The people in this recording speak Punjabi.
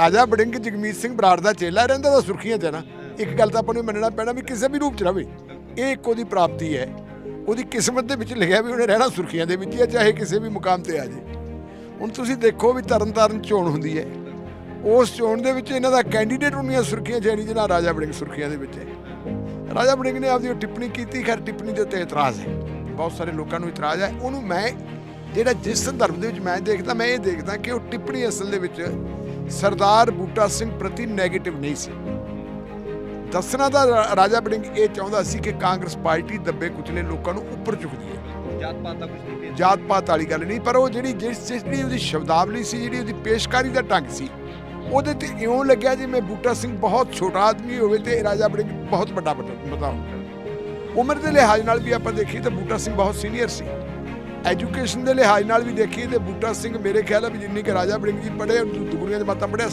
ਰਾਜਾ ਬੜਿੰਗ ਜਗਮੀਤ ਸਿੰਘ ਬਰਾੜ ਦਾ ਚੇਲਾ ਰਹਿੰਦਾ ਤਾਂ ਸੁਰਖੀਆਂ 'ਚ ਹੈ ਨਾ। ਇੱਕ ਗੱਲ ਤਾਂ ਆਪਾਂ ਨੂੰ ਮੰਨਣਾ ਪੈਣਾ ਵੀ ਕਿਸੇ ਵੀ ਰੂਪ 'ਚ ਰਵੇ। ਇਹ ਇੱਕ ਉਹਦੀ ਪ੍ਰਾਪਤੀ ਹੈ। ਉਹਦੀ ਕਿਸਮਤ ਦੇ ਵਿੱਚ ਲਿਖਿਆ ਵੀ ਉਹਨੇ ਰਹਿਣਾ ਸੁਰਖੀਆਂ ਦੇ ਵਿੱਚ ਹੀ ਹੈ ਚਾਹੇ ਕਿਸੇ ਵੀ ਮੁਕਾਮ ਤੇ ਆ ਜੇ। ਹੁਣ ਤੁਸੀਂ ਦੇਖੋ ਵੀ ਤਰਨਤਾਰਨ ਚੋਣ ਹੁੰਦੀ ਹੈ। ਉਸ ਚੋਣ ਦੇ ਵਿੱਚ ਇਹਨਾਂ ਦਾ ਕੈਂਡੀਡੇਟ ਹੁੰਦੀਆਂ ਸੁਰਖੀਆਂ ਚ ਹੈ ਨਹੀਂ ਜਿਹੜਾ ਰਾਜਾ ਬੜਿੰਗ ਸੁਰਖੀਆਂ ਦੇ ਵਿੱਚ ਹੈ। ਰਾਜਾ ਬੜਿੰਗ ਨੇ ਆਪਦੀ ਉਹ ਟਿੱਪਣੀ ਕੀਤੀ, ਖੈਰ ਟਿੱਪਣੀ ਦੇ ਉੱਤੇ ਇਤਰਾਜ਼ ਹੈ। ਬਹੁਤ ਸਾਰੇ ਲੋਕਾਂ ਨੂੰ ਇਤਰਾਜ਼ ਹੈ। ਉਹਨੂੰ ਮੈਂ ਜਿਹੜਾ ਜਿਸ ਸੰਦਰਭ ਦੇ ਵਿੱਚ ਮੈਂ ਦੇਖਦਾ, ਮੈਂ ਇਹ ਦੇਖਦਾ ਕਿ ਉਹ ਟਿੱਪਣੀ ਅਸਲ ਦੇ ਵਿੱਚ ਸਰਦਾਰ ਬੂਟਾ ਸਿੰਘ ਪ੍ਰਤੀ 네ਗੇਟਿਵ ਨਹੀਂ ਸੀ। ਦੱਸਣਾ ਰਾ- ਰਾਜਾ ਬੜਿੰਗ ਇਹ ਚਾਹੁੰਦਾ ਸੀ ਕਿ ਕਾਂਗਰਸ ਪਾਰਟੀ ਦੱਬੇ ਕੁਚਲੇ ਲੋਕਾਂ ਨੂੰ ਉੱਪਰ ਚੁੱਕਦੀ ਹੈ ਜਾਤ ਪਾਤ ਦਾ ਕੁਝ ਨਹੀਂ ਭੇਦ ਜਾਤ ਪਾਤ ਵਾਲੀ ਗੱਲ ਨਹੀਂ ਪਰ ਉਹ ਜਿਹੜੀ ਜਿਸ ਜਿਹੜੀ ਉਹਦੀ ਸ਼ਬਦਾਵਲੀ ਸੀ ਜਿਹੜੀ ਉਹਦੀ ਪੇਸ਼ਕਾਰੀ ਦਾ ਢੰਗ ਸੀ ਉਹਦੇ ਤੇ ਇਉਂ ਲੱਗਿਆ ਜਿਵੇਂ ਬੂਟਾ ਸਿੰਘ ਬਹੁਤ ਛੋਟਾ ਆਦਮੀ ਹੋਵੇ ਤੇ ਰਾਜਾ ਬੜਿੰਗ ਬਹੁਤ ਵੱਡਾ ਹੋਵੇ ਉਮਰ ਦੇ ਲਿਹਾਜ਼ ਨਾਲ ਵੀ ਆਪਾਂ ਦੇਖੀਏ ਤਾਂ ਬੂਟਾ ਸਿੰਘ ਬਹੁਤ ਸੀਨੀਅਰ ਸੀ। ਐਜੂਕੇਸ਼ਨ ਦੇ ਲਿਹਾਜ਼ ਨਾਲ ਵੀ ਦੇਖੀਏ ਤੇ ਬੂਟਾ ਸਿੰਘ ਮੇਰੇ ਖਿਆਲ ਹੈ ਵੀ ਜਿੰਨੀ ਕਿ ਰਾਜਾ ਬੜਿੰਗ ਜੀ ਪੜ੍ਹੇ ਦੁਗਣੀਆਂ ਜਮਾਤਾਂ ਪੜ੍ਹਿਆ